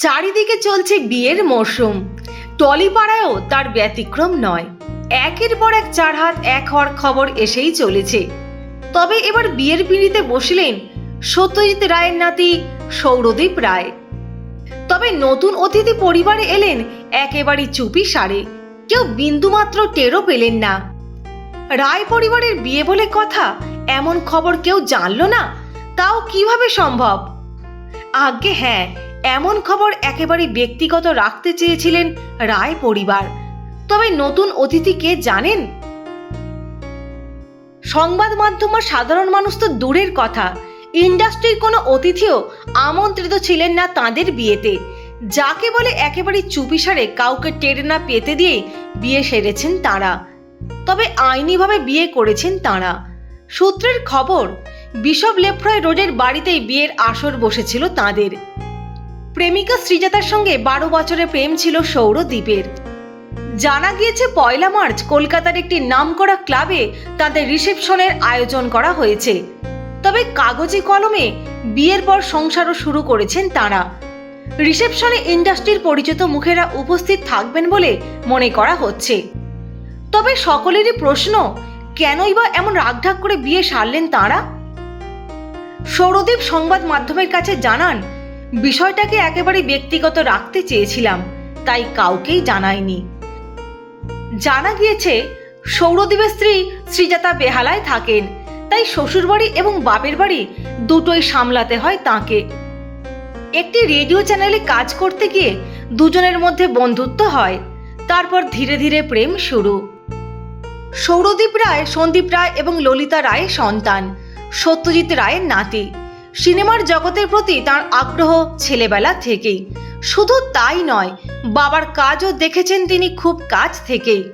চারিদিকে চলছে বিয়ের মরশুম। টলিপাড়ায়ও তার ব্যতিক্রম নয়। একের পর এক চার হাত, এক হওয়ার খবর এসেই চলেছে। তবে এবার বিয়ের পিঁড়িতে বসলেন সত্যজিৎ রায়ের নাতি সৌরদীপ রায়। তবে নতুন অতিথি পরিবারে এলেন একেবারে চুপি সারে। কেউ বিন্দুমাত্র টেরও পেলেন না। রায় পরিবারের বিয়ে বলে কথা এমন খবর কেউ জানল না? তাও কীভাবে সম্ভব? আজ্ঞে হ্যাঁ এমন খবর একেবারে ব্যক্তিগত রাখতে চেয়েছিলেন রায় পরিবার। তবে নতুন অতিথি কে জানেন? সংবাদ মাধ্যম আর সাধারণ মানুষ তো দূরের কথা। ইন্ডাস্ট্রির কোনো অতিথিও আমন্ত্রিত ছিলেন না তাদের বিয়েতে। যাকে বলে একেবারে চুপিসারে কাউকে টেরে না পেতে দিয়ে বিয়ে সেরেছেন তারা। তবে আইনিভাবে বিয়ে করেছেন তারা। সূত্রের খবর, বিশপ লেফ্রয় রোডের বাড়িতেই বিয়ের আসর বসেছিল তাদের। প্রেমিকা শ্রীজাতার সঙ্গে বারো বছরের প্রেম ছিল সৌরদ্বীপের জানা গিয়েছে পয়লা মার্চ কলকাতার একটি নামকরা ক্লাবে তাদের রিসেপশনের আয়োজন করা হয়েছে। তবে কাগজে কলমে বিয়ের পর সংসারও শুরু করেছেন তারা। রিসেপশনে ইন্ডাস্ট্রির পরিচিত মুখেরা উপস্থিত থাকবেন বলে মনে করা হচ্ছে। তবে সকলেরই প্রশ্ন, কেনই বা এমন রাগঢাক করে বিয়ে সারলেন তারা? সৌরদীপ সংবাদ মাধ্যমের কাছে জানান বিষয়টাকে একেবারে ব্যক্তিগত রাখতে চেয়েছিলাম, তাই কাউকেই জানাইনি। জানা গিয়েছে সৌরদীপের স্ত্রী শ্রীজাতা বেহালায় থাকেন, তাই শ্বশুরবাড়ি এবং বাপের বাড়ি দুটোই সামলাতে হয় তাকে। একটি রেডিও চ্যানেলে কাজ করতে গিয়ে দুজনের মধ্যে বন্ধুত্ব হয়, তারপর ধীরে ধীরে প্রেম শুরু। সৌরদীপ রায়, সন্দীপ রায় এবং ললিতা রায়ের সন্তান, সত্যজিৎ রায়ের নাতি। সিনেমার জগতের প্রতি তার আগ্রহ ছেলেবেলা থেকেই। শুধু তাই নয়, বাবার কাজও দেখেছেন তিনি খুব কাছ থেকেই।